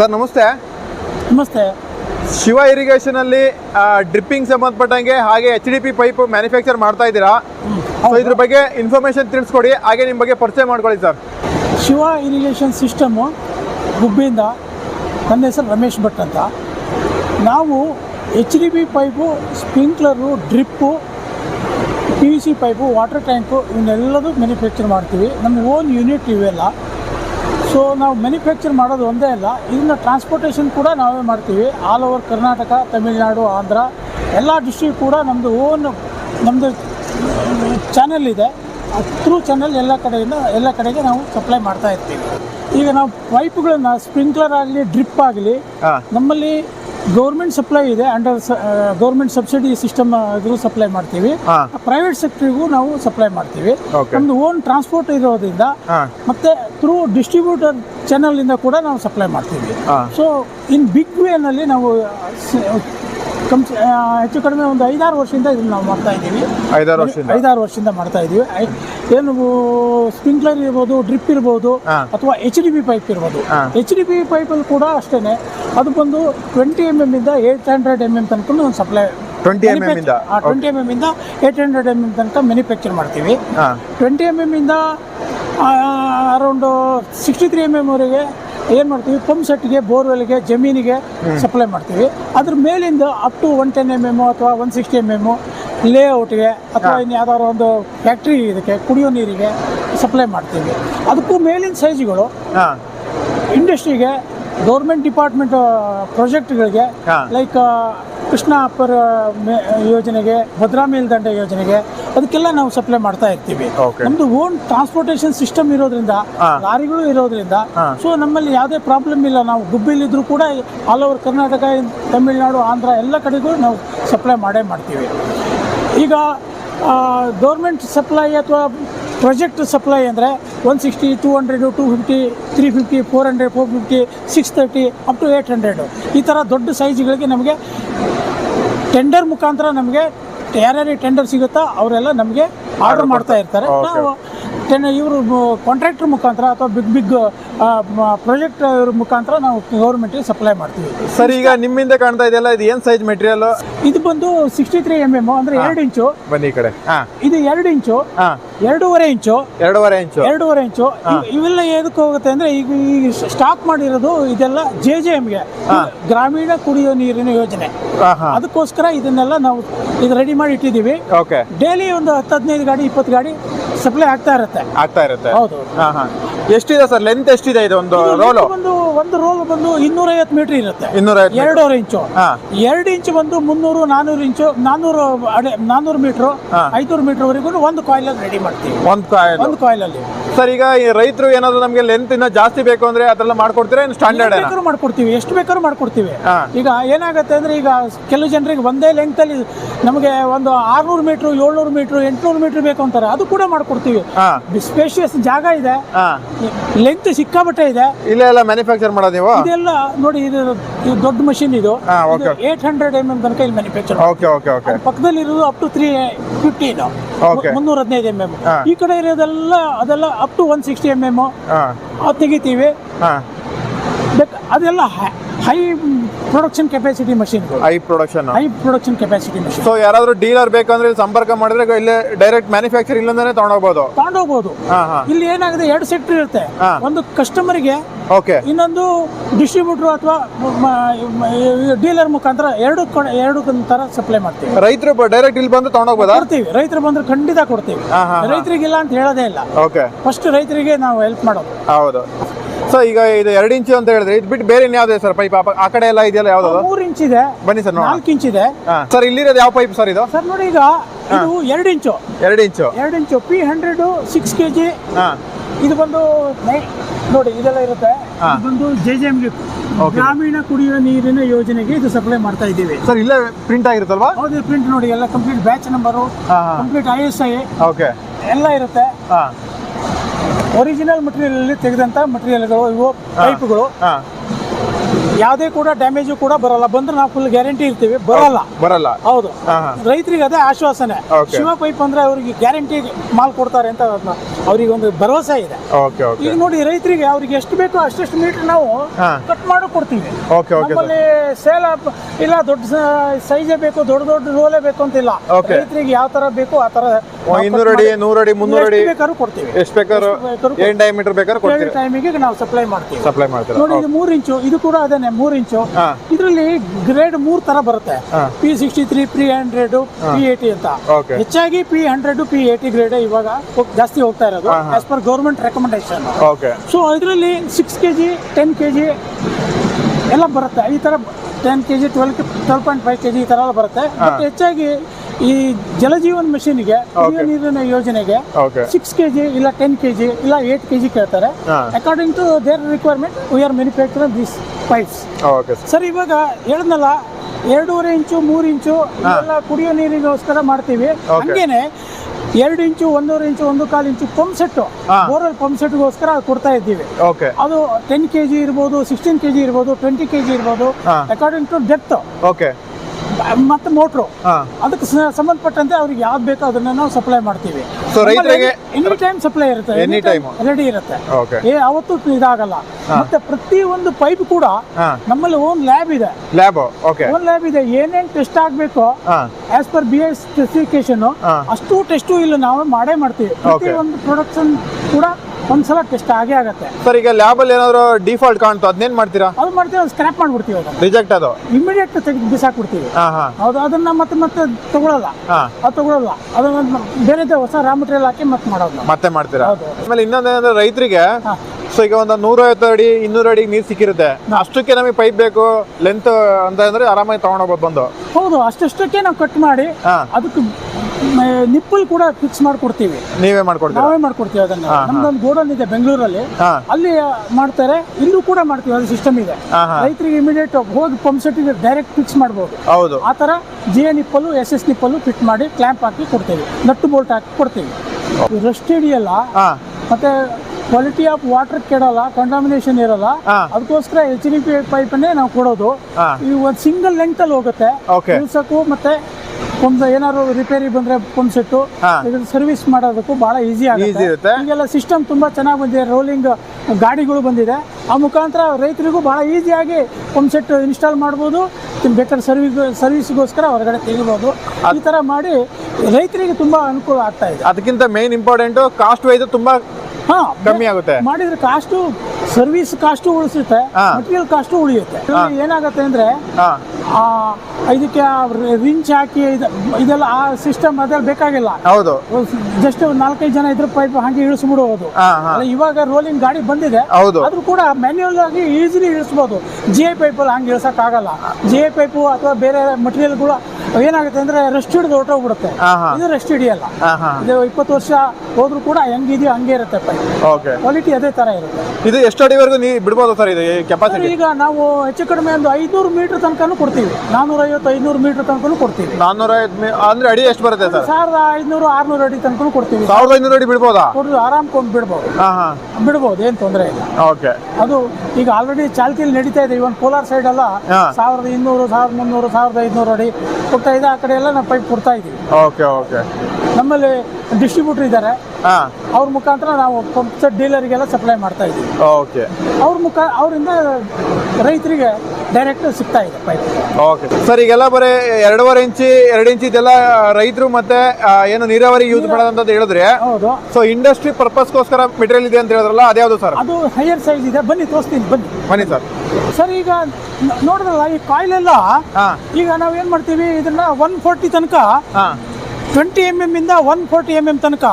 Sir ನಮಸ್ತೆ. ನಮಸ್ತೆ. Shiva irrigation ಅಲ್ಲಿ ಡ್ರಿಪ್ಪಿಂಗ್ ಸಂಬಂಧಪಟ್ಟಂಗೆ ಹಾಗೆ H D P pipe manufacture ಮಾಡ್ತಾ ಇದ್ದೀರಾ? ಸೊ ಇದ್ರ ಬಗ್ಗೆ ಇನ್ಫಾರ್ಮೇಶನ್ ತಿಳಿಸ್ಕೊಡಿ ಹಾಗೆ ನಿಮ್ಮ ಬಗ್ಗೆ ಪರಿಚಯ ಮಾಡ್ಕೊಳ್ಳಿ ಸರ್. ಶಿವ ಇರಿಗೇಷನ್ ಸಿಸ್ಟಮು ಗುಬ್ಬಿಯಿಂದ ನನ್ನ ಹೆಸರು ರಮೇಶ್ ಭಟ್ ಅಂತ. ನಾವು H D P pipe sprinkler drip P V C pipe water tank ಇವನ್ನೆಲ್ಲದೂ manufacture ಮಾಡ್ತೀವಿ. ನಮ್ಮ ಓನ್ ಯೂನಿಟ್ ಇವೆಲ್ಲ. ಸೊ ನಾವು ಮ್ಯಾನುಫ್ಯಾಕ್ಚರ್ ಮಾಡೋದು ಒಂದೇ ಅಲ್ಲ. ಇದನ್ನು ಟ್ರಾನ್ಸ್ಪೋರ್ಟೇಷನ್ ಕೂಡ ನಾವೇ ಮಾಡ್ತೀವಿ. ಆಲ್ ಓವರ್ ಕರ್ನಾಟಕ ತಮಿಳುನಾಡು ಆಂಧ್ರ ಎಲ್ಲ ಡಿಸ್ಟ್ರಿಕ್ಟ್ ಕೂಡ ನಮ್ಮದು ಓನ್ ನಮ್ಮದು ಚಾನೆಲ್ ಇದೆ. ಥ್ರೂ ಚಾನೆಲ್ ಎಲ್ಲ ಕಡೆಯಿಂದ ಎಲ್ಲ ಕಡೆಗೆ ನಾವು ಸಪ್ಲೈ ಮಾಡ್ತಾ ಇರ್ತೀವಿ. ಈಗ ನಾವು ಪೈಪ್ಗಳನ್ನು ಸ್ಪ್ರಿಂಕ್ಲರ್ ಆಗಲಿ ಡ್ರಿಪ್ ಆಗಲಿ ನಮ್ಮಲ್ಲಿ ಗೌರ್ಮೆಂಟ್ ಸಪ್ಲೈ ಇದೆ ಅಂಡರ್ ಗೌರ್ಮೆಂಟ್ ಸಬ್ಸಿಡಿ ಸಿಸ್ಟಮ್ ಇದ್ರೂ ಸಪ್ಲೈ ಮಾಡ್ತೀವಿ. ಪ್ರೈವೇಟ್ ಸೆಕ್ಟರ್ಗೂ ನಾವು ಸಪ್ಲೈ ಮಾಡ್ತೀವಿ. ನಮ್ದು ಓನ್ ಟ್ರಾನ್ಸ್ಪೋರ್ಟ್ ಇರೋದ್ರಿಂದ ಮತ್ತೆ ಥ್ರೂ ಡಿಸ್ಟ್ರಿಬ್ಯೂಟರ್ ಚಾನಲ್ ಇಂದ ಕೂಡ ನಾವು ಸಪ್ಲೈ ಮಾಡ್ತೀವಿ. ಸೊ ಇನ್ ಬಿಗ್ ವೇನಲ್ಲಿ ನಾವು ಕಮ್ ಹೆಚ್ಚು ಕಡಿಮೆ ಒಂದು ಐದಾರು ವರ್ಷದಿಂದ ಇದನ್ನು ನಾವು ಮಾಡ್ತಾ ಇದ್ದೀವಿ. ಐದಾರು ವರ್ಷದಿಂದ? ಐದಾರು ವರ್ಷದಿಂದ ಮಾಡ್ತಾ ಇದ್ದೀವಿ. ಏನು ಸ್ಪ್ರಿಂಕ್ಲರ್ ಇರ್ಬೋದು ಡ್ರಿಪ್ ಇರ್ಬೋದು ಅಥವಾ ಎಚ್ ಡಿ ಬಿ ಪೈಪ್ ಇರ್ಬೋದು. ಎಚ್ ಡಿ ಬಿ ಪೈಪಲ್ಲಿ ಕೂಡ ಅಷ್ಟೇ ಅದು ಬಂದು ಟ್ವೆಂಟಿ ಎಂ ಎಂ ಇಂದ ಏಟ್ ಹಂಡ್ರೆಡ್ ಎಂ ಎಂ ತನಕ ಒಂದು ಸಪ್ಲೈ ಟ್ವೆಂಟಿ ಎಂ ಎಂ ಇಂದ? ಟ್ವೆಂಟಿ ಎಂ ಎಂ ಇಂದ ಏಟ್ ಹಂಡ್ರೆಡ್ ಎಂ ಎಂ ತನಕ ಮ್ಯಾನುಫ್ಯಾಕ್ಚರ್ ಮಾಡ್ತೀವಿ. ಟ್ವೆಂಟಿ ಎಂ ಎಂ ಇಂದ ಅರೌಂಡು ಸಿಕ್ಸ್ಟಿ ತ್ರೀ ಎಂ ಎಮ್ವರೆಗೆ ಏನು ಮಾಡ್ತೀವಿ? ಪಂಪ್ ಸೆಟ್ಗೆ ಬೋರ್ವೆಲ್ಗೆ ಜಮೀನಿಗೆ ಸಪ್ಲೈ ಮಾಡ್ತೀವಿ. ಅದ್ರ ಮೇಲಿಂದ up to one ten M M ಅಥವಾ ಒನ್ ಸಿಕ್ಸ್ಟಿ ಎಂ ಎಮ್ಮು ಲೇಔಟ್ಗೆ ಅಥವಾ ಇನ್ನು ಯಾವ್ದಾದ್ರು ಒಂದು ಫ್ಯಾಕ್ಟ್ರಿ ಇದಕ್ಕೆ ಕುಡಿಯೋ ನೀರಿಗೆ ಸಪ್ಲೈ ಮಾಡ್ತೀವಿ. ಅದಕ್ಕೂ ಮೇಲಿನ ಸೈಜ್ಗಳು ಇಂಡಸ್ಟ್ರಿಗೆ ಗೌರ್ಮೆಂಟ್ ಡಿಪಾರ್ಟ್ಮೆಂಟ್ ಪ್ರಾಜೆಕ್ಟ್ಗಳಿಗೆ. ಲೈಕ್ ಕೃಷ್ಣ ಅಪ್ಪರ್ ಮೇ- ಯೋಜನೆಗೆ ಭದ್ರಾ ಮೇಲ್ದಂಡೆ ಯೋಜನೆಗೆ ಅದಕ್ಕೆಲ್ಲ ನಾವು ಸಪ್ಲೈ ಮಾಡ್ತಾ ಇರ್ತೀವಿ. ನಮ್ದು ಓನ್ ಟ್ರಾನ್ಸ್ಪೋರ್ಟೇಷನ್ ಸಿಸ್ಟಮ್ ಇರೋದ್ರಿಂದ. ಲಾರಿಗಳು ಇರೋದ್ರಿಂದ. ಸೊ ನಮ್ಮಲ್ಲಿ ಯಾವುದೇ ಪ್ರಾಬ್ಲಮ್ ಇಲ್ಲ ನಾವು ಗುಬ್ಬಿಲಿದ್ರೂ ಕೂಡ ಆಲ್ ಓವರ್ ಕರ್ನಾಟಕ ತಮಿಳುನಾಡು ಆಂಧ್ರ ಎಲ್ಲ ಕಡೆಗೂ ನಾವು ಸಪ್ಲೈ ಮಾಡೇ ಮಾಡ್ತೀವಿ ಈಗ ಗೌರ್ಮೆಂಟ್ ಸಪ್ಲೈ ಅಥವಾ ಪ್ರಾಜೆಕ್ಟ್ ಸಪ್ಲೈ ಅಂದರೆ one sixty two hundred two fifty three fifty four hundred four fifty six thirty up to eight hundred ಈ ಥರ ದೊಡ್ಡ ಸೈಜ್ಗಳಿಗೆ ನಮಗೆ ಟೆಂಡರ್ ಮುಖಾಂತರ ನಮಗೆ ಯಾರ್ಯಾರಿಗೆ ಟೆಂಡರ್ ಸಿಗುತ್ತಾ ಅವರೆಲ್ಲ ನಮಗೆ ಆರ್ಡರ್ ಮಾಡ್ತಾ ಇರ್ತಾರೆ. ನಾವು ಟೆನ್ ಇವರು ಕಾಂಟ್ರಾಕ್ಟರ್ ಮುಖಾಂತರ ಅಥವಾ ಬಿಗ್ ಬಿಗ್ ಪ್ರಾಜೆಕ್ಟ್ ಇವ್ರ ಮುಖಾಂತರ ನಾವು ಗೌರ್ಮೆಂಟಿಗೆ ಸಪ್ಲೈ ಮಾಡ್ತೀವಿ. ಸರ್ ಈಗ ನಿಮ್ಮಿಂದ ಕಾಣ್ತಾ ಇದೆಯಲ್ಲ ಇದು ಏನು ಸೈಜ್ ಮೆಟೀರಿಯಲ್ ಇದು ಬಂದು ಸಿಕ್ಸ್ಟಿ ತ್ರೀ ಎಂ ಎಂ ಅಂದರೆ ಎರಡು ಇಂಚು. ಬನ್ನಿ ಈ ಕಡೆ. ಇದು ಎರಡು ಇಂಚು ಎರಡೂವರೆ ಇಂಚು ಎರಡೂವರೆ ಇಂಚು. ಎರಡೂವರೆ ಇಂಚು. ಇವ್- ಇವೆಲ್ಲ ಏನಕ್ಕೆ ಹೋಗುತ್ತೆ ಅಂದ್ರೆ ಈಗ ಈಗ ಸ್ಟಾಕ್ ಮಾಡಿರೋದು ಇದೆಲ್ಲ ಜೆ ಜೆ ಎಮ್ಗೆ ಗ್ರಾಮೀಣ ಕುಡಿಯೋ ನೀರಿನ ಯೋಜನೆ. ಅದಕ್ಕೋಸ್ಕರ ಇದನ್ನೆಲ್ಲ ನಾವು ಇದು ರೆಡಿ ಮಾಡಿ ಇಟ್ಟಿದ್ದೀವಿ. ಓಕೆ ಡೈಲಿ ಒಂದು ಹತ್ತು ಹದಿನೈದು ಗಾಡಿ ಇಪ್ಪತ್ತು ಗಾಡಿ ಸಪ್ಲೈ ಆಗ್ತಾ ಇರುತ್ತೆ. ಆಗ್ತಾ ಇರುತ್ತೆ. ಹೌದು. ಹಾ ಹಾಂ. ಎಷ್ಟಿದೆ ಸರ್? ಲೆಂತ್ ಎಷ್ಟಿದೆ ಇದು ಒಂದು ರೋಲು ಒಂದು ಒಂದು ರೋಲ್ ಬಂದು ಇನ್ನೂರೈವತ್ತು ಮೀಟರ್ ಇರುತ್ತೆ. ಇನ್ನೂರೈವತ್ತು ಎರಡೂವರೆ ಇಂಚು ಹಾಂ. ಎರಡು ಇಂಚು ಬಂದು ಮುನ್ನೂರು ನಾನೂರು ಇಂಚು ನಾನೂರು ಅಡೆ ನಾನೂರು ಮೀಟ್ರು ಹಾ. ಐನೂರು ಮೀಟರ್ವರೆಗೂ ಒಂದು ಕಾಯಿಲಲ್ಲಿ ರೆಡಿ ಮಾಡ್ತೀವಿ. ಒಂದು ಕಾಯಿಲ್ ಒಂದು ಕಾಯಿಲಲ್ಲಿ ಸರ್ ಈಗ ಈ ರೈತರು ಏನಾದರೂ ನಮಗೆ ಲೆಂತ್ ಇನ್ನ ಜಾಸ್ತಿ ಬೇಕು ಅಂದ್ರೆ ಅದೆಲ್ಲ ಮಾಡ್ಕೊಡ್ತೀರಾ? ಏನು ಸ್ಟ್ಯಾಂಡರ್ಡ್ ಏನ್? ಬೇಕಾದ್ರೂ ಮಾಡ್ಕೊಡ್ತೀವಿ. ಎಷ್ಟು ಬೇಕಾದ್ರೂ ಮಾಡ್ಕೊಡ್ತೀವಿ. ಹಾ. ಈಗ ಏನಾಗುತ್ತೆ ಅಂದ್ರೆ ಈಗ ಕೆಲವು ಜನರಿಗೆ ಒಂದೇ ಲೆಂತ್ ಅಲ್ಲಿ ನಮಗೆ ಒಂದು ಆರ್ನೂರು ಮೀಟ್ರು ಏಳ್ನೂರು ಮೀಟ್ರು ಎಂಟುನೂರು ಮೀಟ್ರ್ ಬೇಕು ಅಂತಾರೆ. ಅದು ಕೂಡ ಮಾಡ್ಕೊಡ್ತೀವಿ. ಹಾ. ಸ್ಪೇಷಿಯಸ್ ಜಾಗ ಇದೆ. ಹಾ. ಲೆಂತ್ ಸಿಕ್ಕಾಬಟ್ಟೆ ಇದೆ. ಇಲ್ಲ ಎಲ್ಲ ಮ್ಯಾನುಫ್ಯಾಕ್ಚರ್ ಮಾಡೋದು ನೀವು? ಇದೆಲ್ಲ ನೋಡಿ ಇದು ಇದು ದೊಡ್ಡ ಮಷಿನ್ ಇದು. ಹಾ, okay. Eight hundred M M ತನಕ ಇಲ್ಲಿ ಮ್ಯಾನುಫ್ಯಾಕ್ಚರ್ ಓಕೆ ಓಕೆ ಓಕೆ ಪಕ್ಕದಲ್ಲಿ ಇರೋದು up to three fifteen Okay. ಮುನ್ನೂರ ಹದಿನೈದು ಎಂ ಎಂ ಹಾ. ಈ ಕಡೆ ಇರೋದೆಲ್ಲ ಅದೆಲ್ಲ up to one sixty M M ಹಾಂ. ಅದು ತೆಗಿತೀವಿ. ಹಾ. ಅದೆಲ್ಲ high production capacity machine I production high production capacity machine so ಯಾರಾದ್ರೂ ಡೀಲರ್ ಬೇಕಂದ್ರೆ ಇಲ್ಲಿ ಸಂಪರ್ಕ ಮಾಡಿದ್ರೆ ಇಲ್ಲೇ ಡೈರೆಕ್ಟ್ ಮ್ಯಾನುಫ್ಯಾಕ್ಚರ್ ಇಲ್ಲಂದ್ರೆ ತಗೊಂಡೋಗ್ಬೋದು. ತಗೊಂಡೋಗ್ಬೋದು. ಹಾ ಹಾ. ಇಲ್ಲಿ ಏನಾಗಿದೆ ಎರಡು ಸೆಕ್ಟರ್ ಇರುತ್ತೆ. ಒಂದು ಕಸ್ಟಮರ್ಗೆ ಓಕೆ ಇನ್ನೊಂದು ಡಿಸ್ಟ್ರಿಬ್ಯೂಟರ್ ಅಥವಾ ಡೀಲರ್ ಮುಖಾಂತರ ಎರಡು ಕಡೆ ಎರಡು ತರ ಸಪ್ಲೈ ಮಾಡ್ತೀವಿ. ರೈತರು ಡೈರೆಕ್ಟ್ ಇಲ್ಲಿ ಬಂದು ತಗೊಂಡೋಗ್ಬೋದಾ? ಕೊಡ್ತೀವಿ. ರೈತರು ಬಂದ್ರೆ ಖಂಡಿತ ಕೊಡ್ತೀವಿ. ರೈತರಿಗೆ ಇಲ್ಲ ಹಾ. ರೈತರಿಗಿಲ್ಲ ಅಂತ ಹೇಳೋದೇ ಇಲ್ಲ. ಓಕೆ ಫಸ್ಟ್ ರೈತರಿಗೆ ನಾವು ಹೆಲ್ಪ್ ಮಾಡೋದು. ಹೌದು. ಸೊ ಈಗ ಇದು ಎರಡು ಇಂಚು ಅಂತ ಹೇಳಿದ್ರೆ ಇದು ಬಿಟ್ಟು ಬೇರೆ ಯಾವ್ದು ಸರ್ ಪೈಪ್ ಆ ಕಡೆ ಎಲ್ಲ ಇದೆಯಲ್ಲ ಯಾವ್ದು ಮೂರು ಇಂಚ್ ಇದೆ. ಬನ್ನಿ ಸರ್ ನಾಲ್ಕು ಇಂಚ್ ಇದೆ. ಸರ್ ಇಲ್ಲಿರೋದು ಯಾವ ಪೈಪ್ ಸರ್ ಇದು? ಸರ್ ನೋಡಿ ಈಗ ಇದು ಎರಡು ಇಂಚು. ಎರಡು ಇಂಚು. ಎರಡು ಇಂಚು. P hundred six K G ಹಾ. ಇದು ಬಂದು ನೋಡಿ ಇದೆಲ್ಲ ಇರುತ್ತೆ. ಬಂದು ಜೆ ಜೆ Okay. ಗ್ರಾಮೀಣ ಕುಡಿಯುವ ನೀರಿನ ಯೋಜನೆಗೆ ಇದು ಸಪ್ಲೈ ಮಾಡ್ತಾ ಇದ್ದೀವಿ. ಸರ್ ಇಲ್ಲೇ ಪ್ರಿಂಟ್ ಆಗಿರುತ್ತಲ್ವಾ? ಹೌದು ಪ್ರಿಂಟ್ ನೋಡಿ. ಎಲ್ಲ complete batch number complete I S I okay ಎಲ್ಲ ಇರುತ್ತೆ. ಹಾ. ಒರಿಜಿನಲ್ ಮಟೀರಿಯಲ್ ತೆಗೆದಂತ ಮಟೀರಿಯಲ್ಗಳು ಇವು ಪೈಪ್ಗಳು ಯಾವುದೇ ಕೂಡ ಡ್ಯಾಮೇಜು ಕೂಡ ಬರಲ್ಲ. ಬಂದ್ರೆ ನಾವು ಫುಲ್ ಗ್ಯಾರಂಟಿ ಇರ್ತೀವಿ. ಬರಲ್ಲ. ಬರಲ್ಲ. ಹೌದು. ರೈತರಿಗೆ ಅದೇ ಆಶ್ವಾಸನೆ. ಶಿವ ಪೈಪ್ ಅಂದ್ರೆ ಅವ್ರಿಗೆ ಗ್ಯಾರಂಟಿ ಮಾಲ್ ಕೊಡ್ತಾರೆ ಅಂತ ಅವ್ರಿಗೆ ಒಂದು ಭರವಸೆ ಇದೆ. ಈಗ ನೋಡಿ ರೈತರಿಗೆ ಅವ್ರಿಗೆ ಎಷ್ಟು ಬೇಕೋ ಅಷ್ಟೆಷ್ಟು ಮೀಟರ್ ನಾವು ಕಟ್ ಮಾಡಿ ಕೊಡ್ತೀವಿ. ಓಕೆ ಓಕೆ ಸರ್ ನಮ್ಮಲ್ಲಿ ಸೇಲ್ ಇಲ್ಲ ದೊಡ್ಡ ಸೈಜೇ ಬೇಕು ದೊಡ್ಡ ದೊಡ್ಡ ರೋಲೇ ಬೇಕು ಅಂತಿಲ್ಲ. ರೈತರಿಗೆ ಯಾವ ತರ ಬೇಕು ಆ ತರ ಇನ್ನೂರು ಅಡಿ ನೂರು ಅಡಿ ಮುನ್ನೂರು ಅಡಿ ಬೇಕಾದ್ರೂ ಕೊಡ್ತೀವಿ. ಎಷ್ಟು ಬೇಕಾದ್ರೂ ಏನ್ ಡೈಮೀಟರ್ ಬೇಕಾದ್ರೂ ಕೊಡ್ತೀರಿ ಟೈಮಿಗೆ ನಾವು ಸಪ್ಲೈ ಮಾಡ್ತೀವಿ. ಸಪ್ಲೈ ಮಾಡ್ತೀವಿ ನೋಡಿ ಇದು ಮೂರು ಇಂಚು ಇದು ಕೂಡ ಅದೇನೆ. ಮೂರ್ ಇಂಚು. ಇದರಲ್ಲಿ ಗ್ರೇಡ್ ಮೂರ್ ತರ ಬರುತ್ತೆ. P sixty three P hundred P eighty ಅಂತ. ಹೆಚ್ಚಾಗಿ P hundred P eighty grade ಇವಾಗ ಜಾಸ್ತಿ ಹೋಗ್ತಾ ಇರೋದು as per government recommendation so ಇದರಲ್ಲಿ six K G ten K G ಎಲ್ಲ ಬರುತ್ತೆ. ಈ ತರ ten K G twelve twelve point five K G ಈ ಥರ ಎಲ್ಲ ಬರುತ್ತೆ. ಬಟ್ ಹೆಚ್ಚಾಗಿ ಈ ಜಲಜೀವನ್ ಮಿಷನ್ಗೆ ಕುಡಿಯೋ ನೀರಿನ ಯೋಜನೆಗೆ ಸಿಕ್ಸ್ ಕೆ ಜಿ ಇಲ್ಲ ಟೆನ್ ಕೆ ಜಿ ಇಲ್ಲ ಏಟ್ ಕೆ ಜಿ ಕೇಳ್ತಾರೆ. According to their requirement we are manufacture this pipes okay sir ಇವಾಗ ಹೇಳಿದ್ನಲ್ಲ ಎರಡೂವರೆ ಇಂಚು ಮೂರು ಇಂಚು ಇವೆಲ್ಲ ಕುಡಿಯೋ ನೀರಿಗೋಸ್ಕರ ಮಾಡ್ತೀವಿ. ಹಂಗೇನೆ ಎರಡು ಇಂಚು ಒಂದೂವರೆ ಇಂಚು ಒಂದು ಕಾಲು ಇಂಚು ಪಂಪ್ ಸೆಟ್ಟು ಓರಲ್ ಬೋರ್ವೆಲ್ ಪಂಪ್ ಸೆಟ್ಗೋಸ್ಕರ ಕೊಡ್ತಾ ಇದ್ದೀವಿ. ಓಕೆ ಅದು ಟೆನ್ ಕೆ ಜಿ ಇರ್ಬೋದು ಸಿಕ್ಸ್ಟೀನ್ ಕೆ ಜಿ ಇರ್ಬೋದು ಟ್ವೆಂಟಿ ಕೆ ಜಿ ಇರ್ಬೋದು ಅಕಾರ್ಡಿಂಗ್ ಟು ಡೆಪ್ತ್ ಓಕೆ ಮತ್ತೆ ಮೋಟ್ರು. ಅದಕ್ಕೆ ಸಂಬಂಧಪಟ್ಟಂತೆ ಅವ್ರಿಗೆ ಯಾವ್ದು ಬೇಕೋ ಅದನ್ನ ನಾವು ಸಪ್ಲೈ ಮಾಡ್ತೀವಿ. ಸೊ ರೈತರಿಗೆ- ಎನಿ ಟೈಮ್ ಸಪ್ಲೈ ಇರುತ್ತೆ ಎನಿ ಟೈಮ್ ರೆಡಿ ಇರುತ್ತೆ. ಏ ಅವತ್ತು ಇದಾಗಲ್ಲ. ಮತ್ತೆ ಪ್ರತಿ ಒಂದು ಪೈಪ್ ಕೂಡ ನಮ್ಮಲ್ಲಿ ಓನ್ ಲ್ಯಾಬ್ ಇದೆ. ಲ್ಯಾಬ್ ಓಕೆ ಓನ್ ಲ್ಯಾಬ್ ಇದೆ. ಏನೇನ್ ಟೆಸ್ಟ್ ಆಗ್ಬೇಕು as per B S specification ಅಷ್ಟು ಟೆಸ್ಟು ಇಲ್ಲಿ ನಾವು ಮಾಡೇ ಮಾಡ್ತೀವಿ. ಪ್ರತಿ ಒಂದು ಪ್ರೊಡಕ್ಷನ್ ಕೂಡ ಒಂದ್ಸಲ ಟೆಸ್ಟ್ ಆಗೇ ಆಗುತ್ತೆ. ಸರ್ ಈಗ ಲ್ಯಾಬ್ ಅಲ್ಲಿ ಏನಾದ್ರು ಡಿಫಾಲ್ಟ್ ಕಾಣ್ತು ಅದನ್ನೇನ್ ಮಾಡ್ತೀರಾ? ಅದು ಮಾಡ್ತೀವಿ ಸ್ಕ್ರಾಪ್ ಮಾಡ್ಬಿಡ್ತೀವಿ ಅದನ್ನ. ರಿಜೆಕ್ಟ್ ಅದು? ಇಮಿಡಿಯೇಟ್ ತೆಗೆದು ಬಿಸಾಕ್ಬಿಡ್ತೀವಿ. ಹಾ ಹಾ. ಹೌದು ಅದನ್ನ ಮತ್ತೆ ಮತ್ತೆ ತಗೊಳಲ್ಲ. ಹಾ. ಅದು ತಗೊಳಲ್ಲ. ಅದನ್ನ ಬೇರೆ ಹೊಸ ರಾ ಮಟೀರಿಯಲ್ ಹಾಕಿ ಮತ್ತೆ ಮಾಡೋದು. ಮತ್ತೆ ಮಾಡ್ತೀರಾ? ಹೌದು. ಆಮೇಲೆ ಇನ್ನೊಂದೇನಂದ್ರೆ ರೈತರಿಗೆ ಹಾ. ಸೊ ಈಗ ಒಂದು ನೂರೈವತ್ತು ಅಡಿ ಇನ್ನೂರು ಅಡಿ ನೀರು ಸಿಕ್ಕಿರುತ್ತೆ. ಅಷ್ಟಕ್ಕೆ ನಮಗೆ ಪೈಪ್ ಬೇಕು ಲೆಂತ್ ಅಂತ ಅಂದ್ರೆ ಆರಾಮಾಗಿ ತಗೊಂಡೋಗ್ಬೋದು ಬಂದು. ಹೌದು ಅಷ್ಟಷ್ಟಕ್ಕೆ ನಾವು ಕಟ್ ಮಾಡಿ ಹಾ. ಅದಕ್ಕೆ ನಿಪ್ಪಲ್ ಕೂಡ ಫಿಕ್ಸ್ ಮಾಡ್ಕೊಡ್ತೀವಿ. ನೀವೇ ಮಾಡ್ಕೊಡ್ತೀವಿ ನಾವೇ ಮಾಡ್ಕೊಡ್ತೀವಿ ಅದನ್ನ. ನಮ್ದೊಂದು ಗೋಡನ್ ಇದೆ ಬೆಂಗಳೂರಲ್ಲಿ. ಅಲ್ಲಿ ಮಾಡ್ತಾರೆ. ಇಲ್ಲೂ ಕೂಡ ಮಾಡ್ತೀವಿ ಅದು ಸಿಸ್ಟಮ್ ಇದೆ. ರೈತರಿಗೆ ಇಮಿಡಿಯೇಟ್ ಹೋಗಿ ಪಂಪ್ ಸೆಟ್ಟಿಗೆ ಡೈರೆಕ್ಟ್ ಫಿಕ್ಸ್ ಮಾಡ್ಬೋದು. ಹೌದು. ಆ ತರ G A nipple S S nipple fit ಮಾಡಿ ಕ್ಲ್ಯಾಂಪ್ ಹಾಕಿ ಕೊಡ್ತೀವಿ. ನಟ್ಟು ಬೋಲ್ಟ್ ಹಾಕಿ ಕೊಡ್ತೀವಿ. ರಸ್ಟ್ ಹಿಡಿಯಲ್ಲ. ಮತ್ತೆ ಕ್ವಾಲಿಟಿ ಆಫ್ ವಾಟರ್ ಕೆಡಲ್ಲ ಕಂಟಾಮಿನೇಷನ್ ಇರಲ್ಲ. ಅದಕ್ಕೋಸ್ಕರ ಎಚ್ ಡಿ ಪಿ ಪೈಪನ್ನೇ ನಾವು ಕೊಡೋದು. ಈ ಒಂದು ಸಿಂಗಲ್ ಲೆಂತ್ ಅಲ್ಲಿ ಹೋಗುತ್ತೆ. ಓಕೆ ಇಳ್ಸಕ್ಕೂ ಮತ್ತೆ ಒಂದು ಏನಾದ್ರು ರಿಪೇರಿ ಬಂದ್ರೆ ಪಂಪ್ ಸೆಟ್ಟು ಸರ್ವಿಸ್ ಮಾಡೋದಕ್ಕೂ ಬಹಳ ಈಸಿ ಆಗುತ್ತೆ. ಇರುತ್ತೆ. ಈಗೆಲ್ಲ ಸಿಸ್ಟಮ್ ತುಂಬಾ ಚೆನ್ನಾಗಿ ಬಂದಿದೆ ರೋಲಿಂಗ್ ಗಾಡಿಗಳು ಬಂದಿದೆ. ಆ ಮುಖಾಂತರ ರೈತರಿಗೂ ಬಹಳ ಈಸಿಯಾಗಿ ಪಂಪ್ ಸೆಟ್ ಇನ್ಸ್ಟಾಲ್ ಮಾಡ್ಬೋದು ಬೇಕಾದ ಬೇಕಾದ್ರೆ ಸರ್ವಿಸ್ ಸರ್ವಿಸ್ಗೋಸ್ಕರ ಹೊರಗಡೆ ತೆಗಿಬೋದು. ಈ ಥರ ಮಾಡಿ ರೈತರಿಗೆ ತುಂಬಾ ಅನುಕೂಲ ಆಗ್ತಾ ಇದೆ. ಅದಕ್ಕಿಂತ ಮೇನ್ ಇಂಪಾರ್ಟೆಂಟ್ ಕಾಸ್ಟ್ ವೈಸ್ ತುಂಬಾ ಕಮ್ಮಿ ಆಗುತ್ತೆ. ಮಾಡಿದ್ರೆ ಕಾಸ್ಟು ಸರ್ವಿಸ್ ಕಾಸ್ಟು ಉಳಿಸುತ್ತೆ. ಮಟೀರಿಯಲ್ ಕಾಸ್ಟು ಉಳಿಯುತ್ತೆ. ಏನಾಗುತ್ತೆ ಅಂದ್ರೆ ಆ, ಇದಕ್ಕೆ ರಿಂಚ್ ಹಾಕಿ ಇದ್- ಇದೆಲ್ಲ ಆ ಸಿಸ್ಟಮ್ ಅದೆಲ್ಲ ಬೇಕಾಗಿಲ್ಲ. ಹೌದು. ಜಸ್ಟ್ ನಾಲ್ಕೈದು ಜನ ಇದ್ರ ಪೈಪ್ ಹಾಗೆ ಇಳಿಸ್ಬಿಡಬಹುದು ಇವಾಗ ರೋಲಿಂಗ್ ಗಾಡಿ ಬಂದಿದೆ. ಹೌದು. ಆದ್ರೂ ಕೂಡ ಮ್ಯಾನ್ಯುಯಲ್ ಆಗಿ ಈಸಿಲಿ ಇಳಿಸ್ಬೋದು. ಜಿ ಐ ಅಲ್ಲಿ ಹಂಗೆ ಇಳಿಸಕ್ ಆಗಲ್ಲ ಜಿ ಐ ಪೈಪು ಅಥವಾ ಬೇರೆ ಮಟೀರಿಯಲ್ಗಳು ಏನಾಗುತ್ತೆ ಅಂದ್ರೆ ರೆಸ್ಟ್ ಹಿಡಿದು ಹೊರಟೋಗ್ಬಿಡುತ್ತೆ ಇದು ರೆಸ್ಟ್ ಹಿಡಿಯಲ್ಲ. ಇದು ಇಪ್ಪತ್ತು ವರ್ಷ ಹೋದ್ರೂ ಕೂಡ ಹೆಂಗಿದೆಯೋ ಹಂಗೆ ಇರುತ್ತೆ ಪೈಪ್ ಓಕೆ ಕ್ವಾಲಿಟಿ ಅದೇ ತರ ಇರುತ್ತೆ. ಇದು ಎಷ್ಟು ಅಡಿವರೆಗೂ ನೀ ಬಿಡ್ಬೋದು ಸರ್ ಇದು ಕೆಪಾಸಿಟಿ ಈಗ ನಾವು ಹೆಚ್ಚು ಕಡಿಮೆ ಒಂದು ಐದ್ನೂರು ಮೀಟರ್ ತನಕನು ಕೊಡ್ತೀವಿ. ನಾನೂರ ಐವತ್ತು ಐನೂರು ಮೀಟರ್ ತನಕನು ಕೊಡ್ತೀವಿ. ನಾನ್ನೂರ ಅಂದ್ರೆ ಅಡಿ ಎಷ್ಟು ಬರುತ್ತೆ ಸರ್? ಸಾವಿರದ ಐದ್ನೂರು ಆರ್ನೂರು ಅಡಿ ತನಕನು ಕೊಡ್ತೀವಿ. ಸಾವಿರದ ಐನೂರು ಅಡಿ ಬಿಡ್ಬೋದಾ? ಆರಾಮ್ ಕೊಂಡು ಬಿಡ್ಬೋದು. ಬಿಡ್ಬೋದು ಏನು ತೊಂದರೆ ಇಲ್ಲ. ಓಕೆ ಅದು ಈಗ ಆಲ್ರೆಡಿ ಚಾಲ್ತಿಯಲ್ಲಿ ನಡೀತಾ ಇದೆ. ಇವನ್ ಕೋಲಾರ ಸೈಡ್ ಎಲ್ಲ. ಸಾವಿರದ ಇನ್ನೂರು ಸಾವಿರದ ಮುನ್ನೂರು ಸಾವಿರದ ಐದುನೂರು ಅಡಿ. ಕೊಡ್ತಾ ಇದೆ ಆ ಕಡೆ ಎಲ್ಲ ನಾವು ಪೈಪ್ ಕೊಡ್ತಾ ಇದೀವಿ. ಓಕೆ ಓಕೆ ನಮ್ಮಲ್ಲಿ ಡಿಸ್ಟ್ರಿಬ್ಯೂಟರ್ ಇದ್ದಾರೆ. ಹಾ. ಅವ್ರ ಮುಖಾಂತರ ನಾವು ಪಂಪ್ ಸೆಟ್ ಡೀಲರ್ಗೆಲ್ಲ ಸಪ್ಲೈ ಮಾಡ್ತಾ ಇದೀವಿ. ಓಕೆ ಅವ್ರ ಮುಖ ಅವರಿಂದ ರೈತರಿಗೆ ಡೈರೆಕ್ಟ್ ಸಿಗ್ತಾ ಇದೆ ಪೈಪ್ ಓಕೆ ಸರ್ ಈಗೆಲ್ಲ ಬರೀ ಎರಡೂವರೆ ಇಂಚಿ ಎರಡು ಇಂಚಿ ಇದೆಲ್ಲ ರೈತರು ಮತ್ತೆ ಆ, ಏನು ನೀರಾವರಿ ಯೂಸ್ ಮಾಡೋದಂತ ಹೇಳಿದ್ರೆ ಹೌದು. ಸೊ ಇಂಡಸ್ಟ್ರಿ ಪರ್ಪಸ್ಗೋಸ್ಕರ ಮೆಟೀರಿಯಲ್ ಇದೆ ಅಂತ ಹೇಳಿದ್ರಲ್ಲ ಅದ್ಯಾವುದು ಸರ್ ಅದು ಹೈಯರ್ ಸೈಜ್ ಇದೆ. ಬನ್ನಿ ತೋರಿಸ್ತೀನಿ ಬನ್ನಿ. ಬನ್ನಿ ಸರ್ ಸರ್ ಈಗ ನ- ನೋಡಿದ್ರಲ್ಲ ಈ ಕಾಯಿಲ್ ಎಲ್ಲ ಹಾ. ಈಗ ನಾವು ಏನು ಮಾಡ್ತೀವಿ ಇದನ್ನ ಒನ್ ಫೋರ್ಟಿ ತನಕ ಹಾ. ಟ್ವೆಂಟಿ ಎಂ ಎಂ ಇಂದ ಒನ್ ಫೋರ್ಟಿ ಎಂ ಎಂ ತನಕ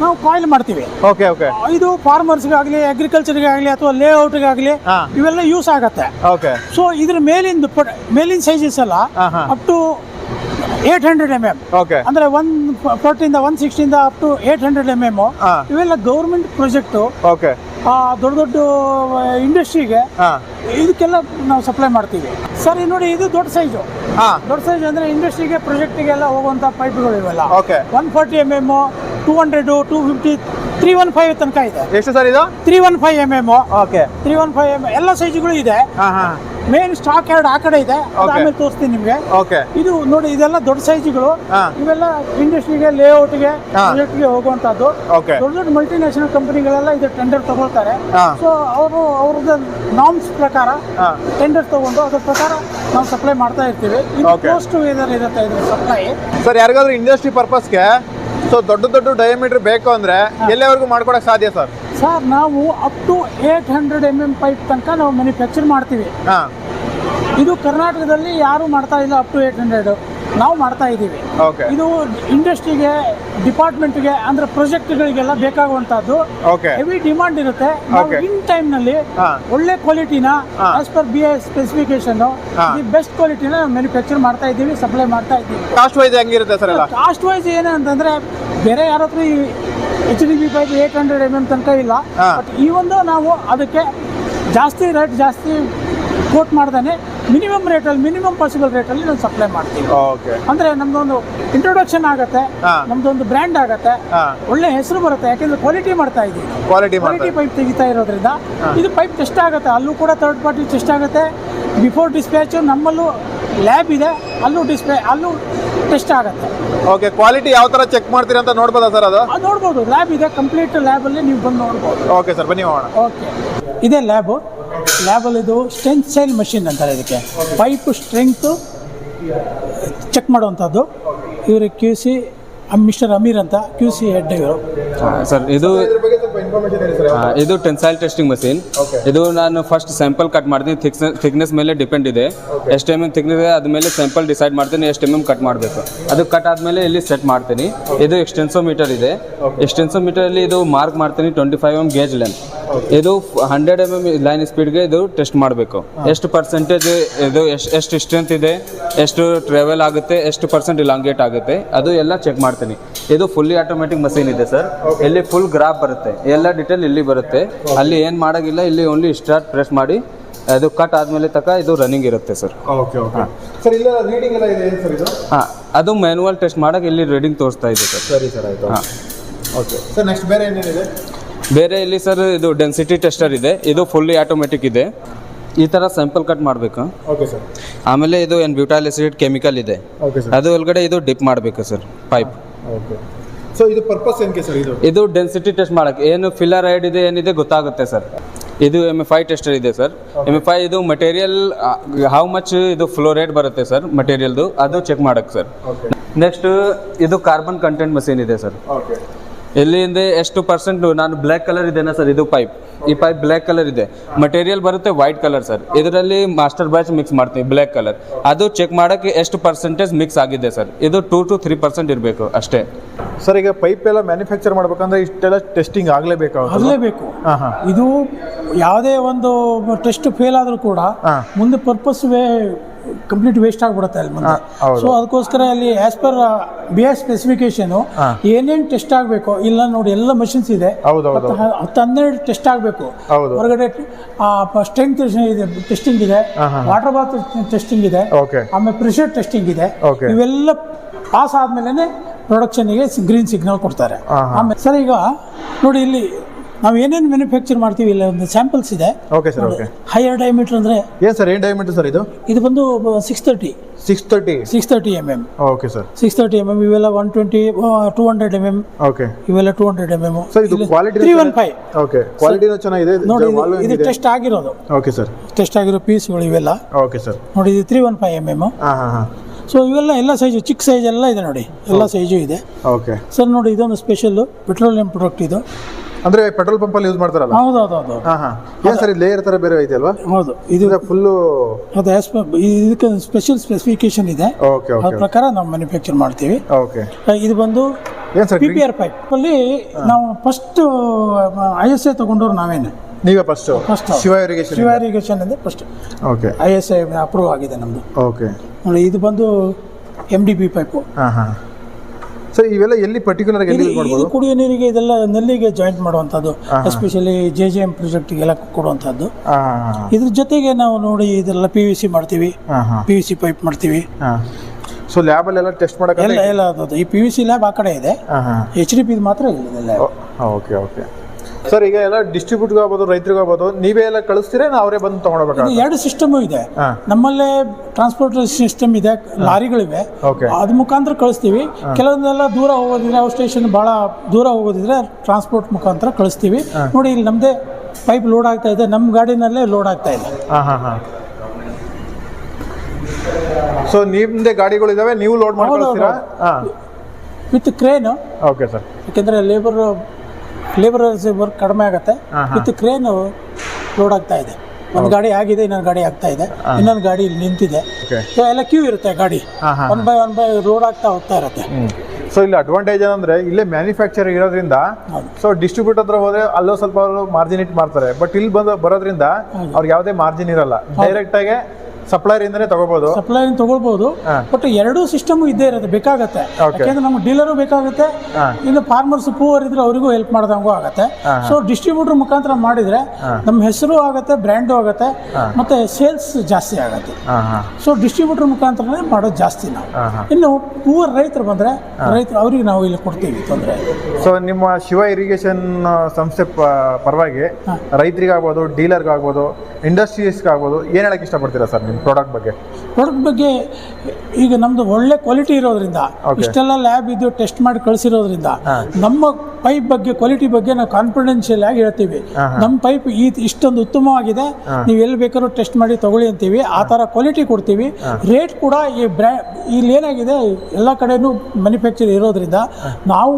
ನಾವು ಕಾಯಿಲ್ ಮಾಡ್ತೀವಿ. ಓಕೆ ಓಕೆ ಇದು ಫಾರ್ಮರ್ಸ್ಗಾಗಲಿ ಅಗ್ರಿಕಲ್ಚರ್ಗಾಗಲಿ ಅಥವಾ ಲೇಔಟ್ಗಾಗಲಿ ಆಗಲಿ ಇವೆಲ್ಲ ಯೂಸ್ ಆಗತ್ತೆ. ಓಕೆ ಸೊ ಇದ್ರ ಮೇಲಿಂದ ಮೇಲಿನ ಸೈಜಸ್ ಎಲ್ಲ up to eight hundred M M okay ಅಂದ್ರೆ ಒನ್ ಫೋರ್ಟಿಯಿಂದ one ಸಿಕ್ಸ್ಟಿಂದ up to eight hundred M M ಇವೆಲ್ಲ ಗೌರ್ಮೆಂಟ್ ಪ್ರಾಜೆಕ್ಟು ಓಕೆ ದೊಡ್ಡ ದೊಡ್ಡ ಇಂಡಸ್ಟ್ರಿಗೆ ಹಾ. ಇದಕ್ಕೆಲ್ಲ ನಾವು ಸಪ್ಲೈ ಮಾಡ್ತೀವಿ. ಸರ್ ಇದು ನೋಡಿ ಇದು ದೊಡ್ಡ ಸೈಜು ಹಾ. ದೊಡ್ಡ ಸೈಜ್ ಅಂದ್ರೆ ಇಂಡಸ್ಟ್ರಿಗೆ ಪ್ರಾಜೆಕ್ಟಿಗೆಲ್ಲ ಹೋಗುವಂತ ಪೈಪ್ಗಳು ಇವೆಲ್ಲ. Okay one forty M M two hundred two fifty three one five ತನಕ ಇದೆ. ಎಷ್ಟು ಸರ್ ಇದು? Three one five M M okay three one five M ಎಲ್ಲ ಸೈಜ್ಗಳು ಇದೆ. ಹಾ ಹಾ. ಮೇನ್ ಸ್ಟಾಕ್ ಎರಡು ಆ ಕಡೆ ಇದೆ. ಅದು. ಆಮೇಲೆ ತೋರಿಸ್ತೀನಿ ನಿಮಗೆ. ಓಕೆ ಇದು ನೋಡಿ ಇದೆಲ್ಲ ದೊಡ್ಡ ಸೈಜ್ಗಳು. ಇವೆಲ್ಲ ಇಂಡಸ್ಟ್ರಿಗೆ ಲೇಔಟ್ಗೆ. ಗೆ ಹೋಗುವಂತದ್ದು ದೊಡ್ಡ ದೊಡ್ಡ ಮಲ್ಟಿನ್ಯಾಷನಲ್ ಕಂಪನಿಗಳೆಲ್ಲ ಇದು ಟೆಂಡರ್ ತಗೊಳ್ತಾರೆ. ಸೊ ಅವರು ಅವ್ರದ್ದು ನಾಮ್ಸ್ ಪ್ರಕಾರ. ಟೆಂಡರ್ ತಗೊಂಡು ಅದ್ರ ಪ್ರಕಾರ ನಾವು ಸಪ್ಲೈ ಮಾಡ್ತಾ ಇರ್ತೀವಿ. ಇರುತ್ತೆ ಇದ್ರ ಸಪ್ಲೈ ಸರ್ ಯಾರಿಗಾದ್ರೂ ಇಂಡಸ್ಟ್ರಿ ಪರ್ಪಸ್ಗೆ ಸೊ ದೊಡ್ಡ ದೊಡ್ಡ ಡಯಾಮೀಟರ್ ಬೇಕು ಅಂದ್ರೆ ಎಲ್ಲಿವರೆಗೂ ಮಾಡ್ಕೊಡಕ್ ಸಾಧ್ಯ ಸರ್ ಸರ್ ನಾವು up to eight hundred M M pipe ತನಕ ನಾವು ಮ್ಯಾನುಫ್ಯಾಕ್ಚರ್ ಮಾಡ್ತೀವಿ. ಇದು ಕರ್ನಾಟಕದಲ್ಲಿ ಯಾರು ಮಾಡ್ತಾ ಇಲ್ಲ ಅಪ್ ಟು ಏಟ್ ಹಂಡ್ರೆಡ್ ನಾವು ಮಾಡ್ತಾ ಇದ್ದೀವಿ. ಓಕೆ ಇದು ಇಂಡಸ್ಟ್ರಿಗೆ ಡಿಪಾರ್ಟ್ಮೆಂಟ್ಗೆ ಅಂದ್ರೆ ಪ್ರಾಜೆಕ್ಟ್ಗಳಿಗೆಲ್ಲ ಬೇಕಾಗುವಂತದ್ದು ಓಕೆ ಹೆವಿ ಡಿಮಾಂಡ್ ಇರುತ್ತೆ. ನಾವು ಇನ್ ಟೈಮ್ನಲ್ಲಿ ಒಳ್ಳೆ ಕ್ವಾಲಿಟಿನ. As per B S specification. ಈ ಬೆಸ್ಟ್ ಕ್ವಾಲಿಟಿನ ಮ್ಯಾನುಫ್ಯಾಕ್ಚರ್ ಮಾಡ್ತಾ ಇದ್ದೀವಿ ಸಪ್ಲೈ ಮಾಡ್ತಾ ಇದ್ದೀವಿ. ಕಾಸ್ಟ್ ವೈಸ್ ಹೆಂಗಿರುತ್ತೆ ಸರ್ ಎಲ್ಲ? ಕಾಸ್ಟ್ ವೈಸ್ ಏನು ಅಂತಂದ್ರೆ ಬೇರೆ ಯಾರ ಹತ್ರ H D B pipe eight hundred M M ತನಕ ಇಲ್ಲ. ಬಟ್ ಈ ಒಂದು ನಾವು ಅದಕ್ಕೆ ಜಾಸ್ತಿ ರೇಟ್ ಜಾಸ್ತಿ ಕೋಟ್ ಮಾಡ್ದಾನೆ. ಮಿನಿಮಮ್ ರೇಟಲ್ಲಿ ಮಿನಿಮಮ್ ಪಾಸಿಬಲ್ ರೇಟಲ್ಲಿ ನಾವು ಸಪ್ಲೈ ಮಾಡ್ತೀವಿ ಓಕೆ ಅಂದ್ರೆ ನಮ್ದೊಂದು ಇಂಟ್ರೊಡಕ್ಷನ್ ಆಗುತ್ತೆ. ನಮ್ದೊಂದು ಬ್ರ್ಯಾಂಡ್ ಆಗುತ್ತೆ ಒಳ್ಳೆ ಹೆಸರು ಬರುತ್ತೆ ಯಾಕೆಂದ್ರೆ ಕ್ವಾಲಿಟಿ ಮಾಡ್ತಾ ಇದ್ದೀವಿ ಕ್ವಾಲಿಟಿ ಕ್ವಾಲಿಟಿ ಪೈಪ್ ತೆಗಿತಾ ಇರೋದ್ರಿಂದ ಇದು ಪೈಪ್ ಟೆಸ್ಟ್ ಆಗುತ್ತೆ ಅಲ್ಲೂ ಕೂಡ ಥರ್ಡ್ ಪಾರ್ಟಿ ಟೆಸ್ಟ್ ಆಗುತ್ತೆ. ಬಿಫೋರ್ ಡಿಸ್ಪ್ಯಾಚು ನಮ್ಮಲ್ಲೂ ಲ್ಯಾಬ್ ಇದೆ ಅಲ್ಲೂ ಡಿಸ್ಪ್ಲೇ ಅಲ್ಲೂ ಟೆಸ್ಟ್ ಆಗುತ್ತೆ. ಓಕೆ ಕ್ವಾಲಿಟಿ ಯಾವ ತರ ಚೆಕ್ ಮಾಡ್ತೀರಾ ಅಂತ ನೋಡ್ಬೋದಾ ಸರ್ ಅದು? ನೋಡಬಹುದು ನೋಡ್ಬೋದು ಲ್ಯಾಬ್ ಇದೆ ಕಂಪ್ಲೀಟ್ ಲ್ಯಾಬಲ್ಲಿ ನೀವು ಬಂದು ನೋಡ್ಬೋದು. ಓಕೆ ಸರ್ ಬನ್ನಿ ಹೋಗೋಣ. ಓಕೆ ಇದೆ ಲ್ಯಾಬು ಲ್ಯಾಬಲ್ಲಿ ಇದು ಸ್ಟ್ರೆಂತ್ ಸೈಲ್ ಮಷಿನ್ ಅಂತಾರೆ ಇದಕ್ಕೆ. ಪೈಪ್ ಸ್ಟ್ರೆಂಗ್ತು ಚೆಕ್ ಮಾಡುವಂಥದ್ದು. ಇವರು ಕ್ಯೂ ಸಿ ಮಿಸ್ಟರ್ ಅಮೀರ್ ಅಂತ ಕ್ಯೂ ಸಿ ಹೆಡ್ ಇವರು. ಸರ್ ಇದು ಇದ್ರ ಬಗ್ಗೆ ಸ್ವಲ್ಪ ಇನ್ಫಾರ್ಮೇಶನ್ ಹೇಳಿ ಸರ್ ಇದು ಟೆನ್ಸೈಲ್ ಟೆಸ್ಟಿಂಗ್ ಮಷೀನ್ ಇದು ನಾನು ಫಸ್ಟ್ ಸ್ಯಾಂಪಲ್ ಕಟ್ ಮಾಡ್ತೀನಿ. ಥಿಕ್ನೆಸ್ ಮೇಲೆ ಡಿಪೆಂಡ್ ಇದೆ. ಎಷ್ಟು ಎಂ ಎಂ ಥಿಕ್ನೆಸ್ ಇದೆ ಅದ್ಮೇಲೆ ಸ್ಯಾಂಪಲ್ ಡಿಸೈಡ್ ಮಾಡ್ತೀನಿ. ಎಷ್ಟು ಎಂ ಎಂ ಕಟ್ ಮಾಡಬೇಕು. ಅದು ಕಟ್ ಆದಮೇಲೆ ಇಲ್ಲಿ ಸೆಟ್ ಮಾಡ್ತೀನಿ. ಇದು ಎಕ್ಸ್ಟೆನ್ಸೋ ಮೀಟರ್ ಇದೆ ಎಕ್ಸ್ಟೆನ್ಸೋಮೀಟರಲ್ಲಿ ಇದು ಮಾರ್ಕ್ ಮಾಡ್ತೀನಿ twenty five M gauge length ಇದು ಹಂಡ್ರೆಡ್ ಎಂ ಎಂ ಲೈನ್ ಸ್ಪೀಡ್ಗೆ ಇದು ಟೆಸ್ಟ್ ಮಾಡಬೇಕು. ಎಷ್ಟು ಪರ್ಸೆಂಟೇಜ್ ಇದು ಎಷ್ಟು ಎಷ್ಟು ಸ್ಟ್ರೆಂತ್ ಇದೆ ಎಷ್ಟು ಟ್ರಾವೆಲ್ ಆಗುತ್ತೆ ಎಷ್ಟು ಪರ್ಸೆಂಟ್ ಇಲಾಂಗೇಟ್ ಆಗುತ್ತೆ ಅದು ಎಲ್ಲ ಚೆಕ್ ಮಾಡ್ತೀನಿ. ಇದು ಫುಲ್ಲಿ ಆಟೋಮೆಟಿಕ್ ಮಷೀನ್ ಇದೆ ಸರ್ ಇಲ್ಲಿ ಫುಲ್ ಗ್ರಾಫ್ ಬರುತ್ತೆ. ಎಲ್ಲ ಡಿಟೇಲ್ ಇಲ್ಲಿ ಬರುತ್ತೆ. ಅಲ್ಲಿ ಏನು ಮಾಡೋಂಗಿಲ್ಲ ಇಲ್ಲಿ ಓನ್ಲಿ ಸ್ಟಾರ್ಟ್ ಪ್ರೆಸ್ ಮಾಡಿ ಅದು ಕಟ್ ಆದಮೇಲೆ ತಕ್ಕ ಇದು ರನ್ನಿಂಗ್ ಇರುತ್ತೆ ಸರ್ ಓಕೆ ಓಕೆ ಸರ್ ಇಲ್ಲ ರೀಡಿಂಗ್ ಎಲ್ಲ ಇದೆ ಏನು ಸರ್ ಇದು? ಹಾಂ ಅದು ಮ್ಯಾನುವಲ್ ಟೆಸ್ಟ್ ಮಾಡೋಕೆ ಇಲ್ಲಿ ರೀಡಿಂಗ್ ತೋರಿಸ್ತಾ ಇದೆ ಸರ್ ಸರಿ ಸರ್ ಆಯಿತು. ಹಾಂ. ಓಕೆ ಸರ್ ನೆಕ್ಸ್ಟ್ ಬೇರೆ ಏನೇನಿದೆ? ಬೇರೆ ಇಲ್ಲಿ ಸರ್ ಇದು ಡೆನ್ಸಿಟಿ ಟೆಸ್ಟರ್ ಇದೆ. ಇದು ಫುಲ್ಲಿ ಆಟೋಮೆಟಿಕ್ ಇದೆ. ಈ ಥರ ಸ್ಯಾಂಪಲ್ ಕಟ್ ಮಾಡಬೇಕು? ಓಕೆ ಸರ್ ಆಮೇಲೆ ಇದು ಏನು ಬ್ಯೂಟೈಲ್ ಎಸಿಡ್ ಕೆಮಿಕಲ್ ಇದೆ. ಓಕೆ ಸರ್ ಅದು ಒಳಗಡೆ ಇದು ಡಿಪ್ ಮಾಡಬೇಕು ಸರ್ ಪೈಪ್ ಓಕೆ ಸೊ ಇದು ಪರ್ಪಸ್ ಏನಕ್ಕೆ ಸರ್ ಇದು? ಇದು ಡೆನ್ಸಿಟಿ ಟೆಸ್ಟ್ ಮಾಡೋಕ್ಕೆ. ಏನು ಫಿಲ್ಲರ್ ಐಡ್ ಇದೆ ಏನಿದೆ ಗೊತ್ತಾಗುತ್ತೆ ಸರ್ ಇದು ಎಂ ಎಫ್ ಐ ಟೆಸ್ಟರ್ ಇದೆ ಸರ್ ಎಂ ಎಫ್ ಐ ಇದು ಮಟೀರಿಯಲ್ ಹೌ ಮಚ್ ಇದು ಫ್ಲೋ ರೇಟ್ ಬರುತ್ತೆ ಸರ್ ಮಟೀರಿಯಲ್ದು ಅದು ಚೆಕ್ ಮಾಡೋಕ್ಕೆ ಸರ್ ನೆಕ್ಸ್ಟ್ ಇದು ಕಾರ್ಬನ್ ಕಂಟೆಂಟ್ ಮಷೀನ್ ಇದೆ ಸರ್ ಓಕೆ ಎಲ್ಲಿಂದ ಎಷ್ಟು ಪರ್ಸೆಂಟ್ ನಾನು ಬ್ಲ್ಯಾಕ್ ಕಲರ್ ಇದೆನಾ ಸರ್ ಇದು ಪೈಪ್ ಈ ಪೈಪ್ ಬ್ಲ್ಯಾಕ್ ಕಲರ್ ಇದೆ. ಮಟೀರಿಯಲ್ ಬರುತ್ತೆ ವೈಟ್ ಕಲರ್ ಸರ್ ಇದರಲ್ಲಿ ಮಾಸ್ಟರ್ ಬ್ಯಾಚ್ ಮಿಕ್ಸ್ ಮಾಡ್ತೀವಿ ಬ್ಲ್ಯಾಕ್ ಕಲರ್ ಅದು ಚೆಕ್ ಮಾಡೋಕ್ಕೆ ಎಷ್ಟು ಪರ್ಸೆಂಟೇಜ್ ಮಿಕ್ಸ್ ಆಗಿದೆ ಸರ್ ಇದು ಟೂ ಟು ತ್ರೀ ಪರ್ಸೆಂಟ್ ಇರಬೇಕು ಅಷ್ಟೇ. ಸರ್ ಈಗ ಪೈಪ್ ಎಲ್ಲ ಮ್ಯಾನುಫ್ಯಾಕ್ಚರ್ ಮಾಡ್ಬೇಕಂದ್ರೆ ಇಷ್ಟೆಲ್ಲ ಟೆಸ್ಟಿಂಗ್ ಆಗಲೇಬೇಕು ಆಗಲೇಬೇಕು. ಹಾಂ ಹಾಂ. ಇದು ಯಾವುದೇ ಒಂದು ಟೆಸ್ಟ್ ಫೇಲ್ ಆದರೂ ಕೂಡ ಮುಂದೆ ಪರ್ಪಸ್ ವೇ ಕಂಪ್ಲೀಟ್ ವೇಸ್ಟ್ ಆಗಿಬಿಡುತ್ತೆ ಅಲ್ಲಿ ಮುಂದೆ. ಸೊ ಅದಕ್ಕೋಸ್ಕರ ಅಲ್ಲಿ as per B S specification ಏನೇನು ಟೆಸ್ಟ್ ಆಗಬೇಕು ಇಲ್ಲ ನೋಡಿ ಎಲ್ಲ ಮಷಿನ್ಸ್ ಇದೆ. ಹತ್ತು ಹನ್ನೆರಡು ಟೆಸ್ಟ್ ಆಗಬೇಕು. ಹೊರಗಡೆ ಸ್ಟ್ರೆಂತ್ ಇದೆ ಟೆಸ್ಟಿಂಗ್ ಇದೆ. ವಾಟರ್ ಬಾತ್ ಟೆಸ್ಟಿಂಗ್ ಇದೆ. ಓಕೆ ಆಮೇಲೆ ಪ್ರೆಷರ್ ಟೆಸ್ಟಿಂಗ್ ಇದೆ. ಇವೆಲ್ಲ ಪಾಸ್ ಆದ್ಮೇಲೆ ಪ್ರೊಡಕ್ಷನ್ಗೆ ಗ್ರೀನ್ ಸಿಗ್ನಲ್ ಕೊಡ್ತಾರೆ. ಆಮೇಲೆ ಸರ್ ಈಗ ನೋಡಿ ಇಲ್ಲಿ ನಾವು ಏನೇನು ಮ್ಯಾನುಫ್ಯಾಕ್ಚರ್ ಮಾಡ್ತೀವಿ ಇಲ್ಲ ಒಂದು ಸ್ಯಾಂಪಲ್ಸ್ ಇದೆ. Okay sir okay higher diameter ಅಂದ್ರೆ ಏನು ಸರ್ ಏನು ಡೈಮೀಟರ್ ಸರ್ ಇದು? ಇದು ಬಂದು six thirty six thirty six thirty M M okay sir six thirty M M ಇವೆಲ್ಲ one twenty two hundred M M okay ಇವೆಲ್ಲ two hundred M M sir ಇದು quality three one five okay ಕ್ವಾಲಿಟಿನೂ ಚೆನ್ನಾಗಿದೆ ನೋಡಿ ಇದು- test ಆಗಿರೋದು. Okay sir test ಆಗಿರೋ ಪೀಸ್ಗಳು ಇವೆಲ್ಲ. Okay sir ನೋಡಿ ಇದು three one five M M ಹಾಂ ಹಾಂ ಹಾಂ. ಸೊ ಇವೆಲ್ಲ ಎಲ್ಲ ಸೈಜು ಚಿಕ್ಕ ಸೈಜ್ ಎಲ್ಲ ಇದೆ ನೋಡಿ. ಎಲ್ಲ ಸೈಜು ಇದೆ. ಓಕೆ ಸರ್ ನೋಡಿ ಇದೊಂದು ಸ್ಪೆಷಲ್ಲು ಪೆಟ್ರೋಲಿಯಂ ಪ್ರಾಡಕ್ಟ್ ಇದು. ಅಂದ್ರೆ ಪೆಟ್ರೋಲ್ ಅಲ್ಲಿ ಯೂಸ್ ಮಾಡ್ತಾರಲ್ಲ? ಹೌದು ಹೌದು ಹೌದು. ಹಾ ಹಾಂ. ಏನು ಸರ್ ಲೇಯರ್ ತರ ಬೇರೆ ಐತೆ ಅಲ್ವಾ? ಹೌದು. ಇದು ಇದು ಫುಲ್ಲು ಅದು ಆಸ್ ಇದಕ್ಕೆ ಸ್ಪೆಷಲ್ ಸ್ಪೆಸಿಫಿಕೇಶನ್ ಇದೆ. ಓಕೆ ಅದ್ರ ಓಕೆ ಪ್ರಕಾರ ನಾವು ಮ್ಯಾನುಫ್ಯಾಕ್ಚರ್ ಮಾಡ್ತೀವಿ. ಓಕೆ ಇದು ಬಂದು ಏನು sir P P R pipe ಅಲ್ಲಿ ನಾವು ಫಸ್ಟ್ ಐ ಎಸ್ ಐ ತಗೊಂಡವ್ರು ನಾವೇನೆ. ನೀವೇ first first Shiva irrigation Shiva irrigation ಇದೆ first okay I S I approve ಆಗಿದೆ ನಮ್ಮದು ಓಕೆ ನೋಡಿ ಇದು ಬಂದು ಎಂ ಡಿ ಪಿ ಪೈಪು ಹಾಂ ಹಾಂ. ಸರ್ ಇವೆಲ್ಲ ಎಲ್ಲಿ ಪರ್ಟಿಕ್ಯುಲರ್ ಆಗಿ ಎಲ್ಲಿ ಇದು ಮಾಡ್ಬೋದು? ಕುಡಿಯೋ ನೀರಿಗೆ ಇದೆಲ್ಲ ನಲ್ಲಿಗೆ ಜಾಯಿಂಟ್ ಮಾಡುವಂಥದ್ದು. ಎಸ್ಪೆಷಲಿ ಜೆ ಜೆ ಎಂ ಪ್ರಾಜೆಕ್ಟಿಗೆಲ್ಲ ಕೊಡುವಂಥದ್ದು. ಹಾಂ ಹಾಂ ಇದ್ರ ಜೊತೆಗೆ ನಾವು ನೋಡಿ ಇದೆಲ್ಲ ಪಿ ವಿ ಸಿ ಮಾಡ್ತೀವಿ. ಹಾಂ ಹಾಂ. ಪಿ ವಿ ಸಿ ಪೈಪ್ ಮಾಡ್ತೀವಿ. ಹಾಂ. ಸೊ ಲ್ಯಾಬಲ್ಲೆಲ್ಲ ಟೆಸ್ಟ್ ಮಾಡೋಕೆ ಎಲ್ಲ ಎಲ್ಲ ಅದು ಈ ಪಿ ವಿ ಸಿ ಲ್ಯಾಬ್ ಆ ಕಡೆ ಇದೆ. ಹಾಂ ಹಾಂ. ಎಚ್ ಡಿ ಪಿ ಮಾತ್ರ ಇಲ್ಲಿದೆ ಲ್ಯಾಬ್ ಓಕೆ ಓಕೆ ಸರ್ ಈಗ ಎಲ್ಲ ಡಿಸ್ಟ್ರಿಬ್ಯೂಟ್ಗೆ ಆಗ್ಬೋದು ರೈತರಿಗೂ ಆಗ್ಬೋದು ನೀವೇ ಎಲ್ಲ ಕಳಿಸ್ತೀರಾ ಅವರೇ ಬಂದು ತೊಗೊಂಡೋಗ್ಬೇಕಾ ಎರಡು ಸಿಸ್ಟಮು ಇದೆ. ನಮ್ಮಲ್ಲೇ ಟ್ರಾನ್ಸ್ಪೋರ್ಟ್ ಸಿಸ್ಟಮ್ ಇದೆ ಲಾರಿಗಳಿವೆ. ಅದ್ ಮುಖಾಂತರ ಕಳಿಸ್ತೀವಿ. ಕೆಲವೊಂದೆಲ್ಲ ದೂರ ಹೋಗೋದಿದ್ರೆ ಅವ್ರ ಸ್ಟೇಷನ್ ಬಹಳ ದೂರ ಹೋಗೋದಿದ್ರೆ ಟ್ರಾನ್ಸ್ಪೋರ್ಟ್ ಮುಖಾಂತರ ಕಳಿಸ್ತೀವಿ. ನೋಡಿ ಇಲ್ಲಿ ನಮ್ಮದೇ ಪೈಪ್ ಲೋಡ್ ಆಗ್ತಾ ಇದೆ. ನಮ್ಮ ಗಾಡಿನಲ್ಲೇ ಲೋಡ್ ಆಗ್ತಾ ಇದೆ. ಸೊ ನಿಮ್ದೇ ಗಾಡಿಗಳಿದಾವೆ ನೀವು ಲೋಡ್ ಮಾಡಿ ಹೌದು, ಹಾಂ. ವಿತ್ ಕ್ರೇನ್ ಓಕೆ ಸರ್ ಯಾಕೆಂದ್ರೆ ಲೇಬರ್ ಲೇಬರ್ ವರ್ಕ್ ಕಡಿಮೆ ಆಗುತ್ತೆ. ವಿತ್ ಕ್ರೇನು ಲೋಡ್ ಆಗ್ತಾ ಇದೆ. ಒಂದು ಗಾಡಿ ಆಗಿದೆ ಇನ್ನೊಂದು ಗಾಡಿ ಆಗ್ತಾ ಇದೆ. ಇನ್ನೊಂದು ಗಾಡಿ ಇಲ್ಲಿ ನಿಂತಿದೆ. ಸೊ ಎಲ್ಲ ಕ್ಯೂ ಇರುತ್ತೆ ಗಾಡಿ. One by one by road ಆಗ್ತಾ ಹೋಗ್ತಾ ಇರುತ್ತೆ. ಸೊ ಇಲ್ಲಿ ಅಡ್ವಾಂಟೇಜ್ ಏನಂದ್ರೆ ಇಲ್ಲೇ ಮ್ಯಾನುಫ್ಯಾಕ್ಚರ್ ಇರೋದ್ರಿಂದ. ಸೊ ಡಿಸ್ಟ್ರಿಬ್ಯೂಟರ್ ಹತ್ರ ಹೋದ್ರೆ ಅಲ್ಲೋ ಸ್ವಲ್ಪ ಅವರು ಮಾರ್ಜಿನ್ ಇಟ್ ಮಾಡ್ತಾರೆ. ಬಟ್ ಇಲ್ಲಿ ಬಂದು ಬರೋದ್ರಿಂದ ಅವ್ರಿಗೆ ಯಾವುದೇ ಮಾರ್ಜಿನ್ ಇರಲ್ಲ. ಡೈರೆಕ್ಟ್ ಆಗಿ ಸಪ್ಲೈರ್ ಇಂದನೇ ತಗೋಬಹುದು ಸಪ್ಲೈ ತಗೊಳ್ಬೋದು. ಹಾ. ಬಟ್ ಎರಡೂ ಸಿಸ್ಟಮ್ ಇದ್ದೇ ಇರುತ್ತೆ ಬೇಕಾಗತ್ತೆ. ಯಾಕೆಂದ್ರೆ ನಮ್ಗೆ ಡೀಲರು ಬೇಕಾಗುತ್ತೆ. ಇನ್ನು ಫಾರ್ಮರ್ಸ್ ಪೂವರ್ ಇದ್ರೆ ಅವರಿಗೂ ಹೆಲ್ಪ್ ಮಾಡ್ದಂಗೂ ಆಗುತ್ತೆ. ಸೊ ಡಿಸ್ಟ್ರಿಬ್ಯೂಟರ್ ಮುಖಾಂತರ ಮಾಡಿದ್ರೆ ನಮ್ಮ ಹೆಸರು ಆಗುತ್ತೆ ಬ್ರ್ಯಾಂಡು ಆಗುತ್ತೆ ಮತ್ತೆ ಸೇಲ್ಸ್ ಜಾಸ್ತಿ ಆಗುತ್ತೆ. ಸೊ ಡಿಸ್ಟ್ರಿಬ್ಯೂಟರ್ ಮುಖಾಂತರನೇ ಮಾಡೋದು ಜಾಸ್ತಿ ನಾವು. ಇನ್ನು ಪೂವರ್ ರೈತರು ಬಂದ್ರೆ ರೈತರು ಅವ್ರಿಗೆ ನಾವು ಇಲ್ಲಿ ಕೊಡ್ತೀವಿ ತೊಂದರೆ ಸೊ ನಿಮ್ಮ ಶಿವ ಇರಿಗೇಷನ್ ಸಂಸ್ಥೆ ಪರವಾಗಿ ರೈತರಿಗಾಗ್ಬೋದು ಡೀಲರ್ಗಾಗ್ಬೋದು ಇಂಡಸ್ಟ್ರೀಸ್ಗಾಗ್ಬೋದು ಏನು ಹೇಳಕ್ಕೆ ಇಷ್ಟಪಡ್ತೀರಾ ಸರ್ ನಿಮ್ಮ ಪ್ರಾಡಕ್ಟ್ ಬಗ್ಗೆ? ಪ್ರಾಡಕ್ಟ್ ಬಗ್ಗೆ ಈಗ ನಮ್ದು ಒಳ್ಳೆ ಕ್ವಾಲಿಟಿ ಇರೋದ್ರಿಂದ. ಇಷ್ಟೆಲ್ಲ ಲ್ಯಾಬ್ ಇದು ಟೆಸ್ಟ್ ಮಾಡಿ ಕಳಿಸಿರೋದ್ರಿಂದ ನಮ್ಮ ಪೈಪ್ ಬಗ್ಗೆ ಕ್ವಾಲಿಟಿ ಬಗ್ಗೆ ನಾವು ಕಾನ್ಫಿಡೆನ್ಷಿಯಲ್ ಆಗಿ ಹೇಳ್ತೀವಿ. ನಮ್ಮ ಪೈಪ್ ಈ ಇಷ್ಟೊಂದು ಉತ್ತಮವಾಗಿದೆ ನೀವು ಎಲ್ಲಿ ಬೇಕಾದ್ರೂ ಟೆಸ್ಟ್ ಮಾಡಿ ತಗೊಳ್ಳಿ ಅಂತೀವಿ. ಆ ಥರ ಕ್ವಾಲಿಟಿ ಕೊಡ್ತೀವಿ. ರೇಟ್ ಕೂಡ ಈ ಬ್ರ್ಯಾ ಇಲ್ಲಿ ಏನಾಗಿದೆ ಎಲ್ಲ ಕಡೆನೂ ಮ್ಯಾನುಫ್ಯಾಕ್ಚರ್ ಇರೋದ್ರಿಂದ ನಾವು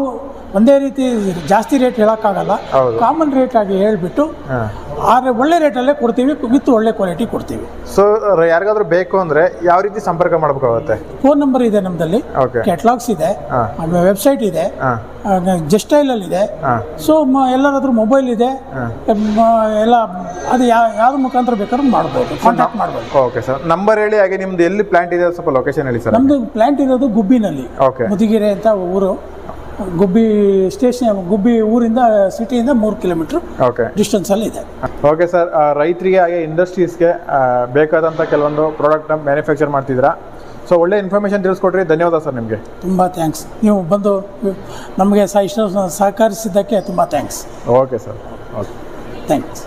ಒಂದೇ ರೀತಿ ಜಾಸ್ತಿ ರೇಟ್ ಹೇಳೋಕ್ಕಾಗಲ್ಲ. ಕಾಮನ್ ರೇಟ್ ಆಗಿ ಹೇಳ್ಬಿಟ್ಟು ಆದರೆ ಒಳ್ಳೆ ರೇಟಲ್ಲೇ ಕೊಡ್ತೀವಿ ವಿತ್ ಒಳ್ಳೆ ಕ್ವಾಲಿಟಿ ಕೊಡ್ತೀವಿ. ಸೊ ಯಾರಿಗಾದ್ರೂ ಬೇಕು ಅಂದರೆ ಯಾವ ರೀತಿ ಸಂಪರ್ಕ ಮಾಡಬೇಕಾಗುತ್ತೆ? ಫೋನ್ ನಂಬರ್ ಇದೆ ನಮ್ಮದಲ್ಲಿ ಓಕೆ ಕ್ಯಾಟ್ಲಾಗ್ಸ್ ಇದೆ. ವೆಬ್ಸೈಟ್ ಇದೆ. ಜಸ್ಟೈಲಲ್ಲಿ ಇದೆ. ಸೊ ಎಲ್ಲರಾದ್ರೂ ಮೊಬೈಲ್ ಇದೆ ಎಲ್ಲ ಅದು ಯಾವ ಯಾವ್ದು ಮುಖಾಂತರ ಬೇಕಾದ್ರೂ ಮಾಡ್ಬೋದು. ಕಾಂಟ್ಯಾಕ್ಟ್ ಮಾಡ್ಬೋದು. ಓಕೆ ಸರ್ ನಂಬರ್ ಹೇಳಿ ಹಾಗೆ ನಿಮ್ದು ಎಲ್ಲಿ ಪ್ಲಾಂಟ್ ಇದೆ ಸ್ವಲ್ಪ ಲೊಕೇಶನ್ ಹೇಳಿ ಸರ್ ನಮ್ಮದು ಪ್ಲಾಂಟ್ ಇರೋದು ಗುಬ್ಬಿನಲ್ಲಿ. ಓಕೆ ಮುದಿಗೆರೆ ಅಂತ ಊರು. ಗುಬ್ಬಿ ಸ್ಟೇಷನ್ ಗುಬ್ಬಿ ಊರಿಂದ ಸಿಟಿಯಿಂದ ಮೂರು ಕಿಲೋಮೀಟರ್ ಓಕೆ ಡಿಸ್ಟೆನ್ಸಲ್ಲಿ ಇದೆ. ಓಕೆ ಸರ್ ರೈತರಿಗೆ ಹಾಗೆ ಇಂಡಸ್ಟ್ರೀಸ್ಗೆ ಬೇಕಾದಂಥ ಕೆಲವೊಂದು ಪ್ರಾಡಕ್ಟ್ನ ಮ್ಯಾನುಫ್ಯಾಕ್ಚರ್ ಮಾಡ್ತಿದ್ದೀರಾ? ಸೊ ಒಳ್ಳೆ ಇನ್ಫಾರ್ಮೇಷನ್ ತಿಳಿಸ್ಕೊಟ್ರಿ. ಧನ್ಯವಾದ ಸರ್ ನಿಮಗೆ. ತುಂಬ ಥ್ಯಾಂಕ್ಸ್ ನೀವು ಬಂದು ನಮಗೆ ಸಹ ಇಷ್ಟ ಸಹಕರಿಸಿದ್ದಕ್ಕೆ ತುಂಬ thanks okay sir okay thanks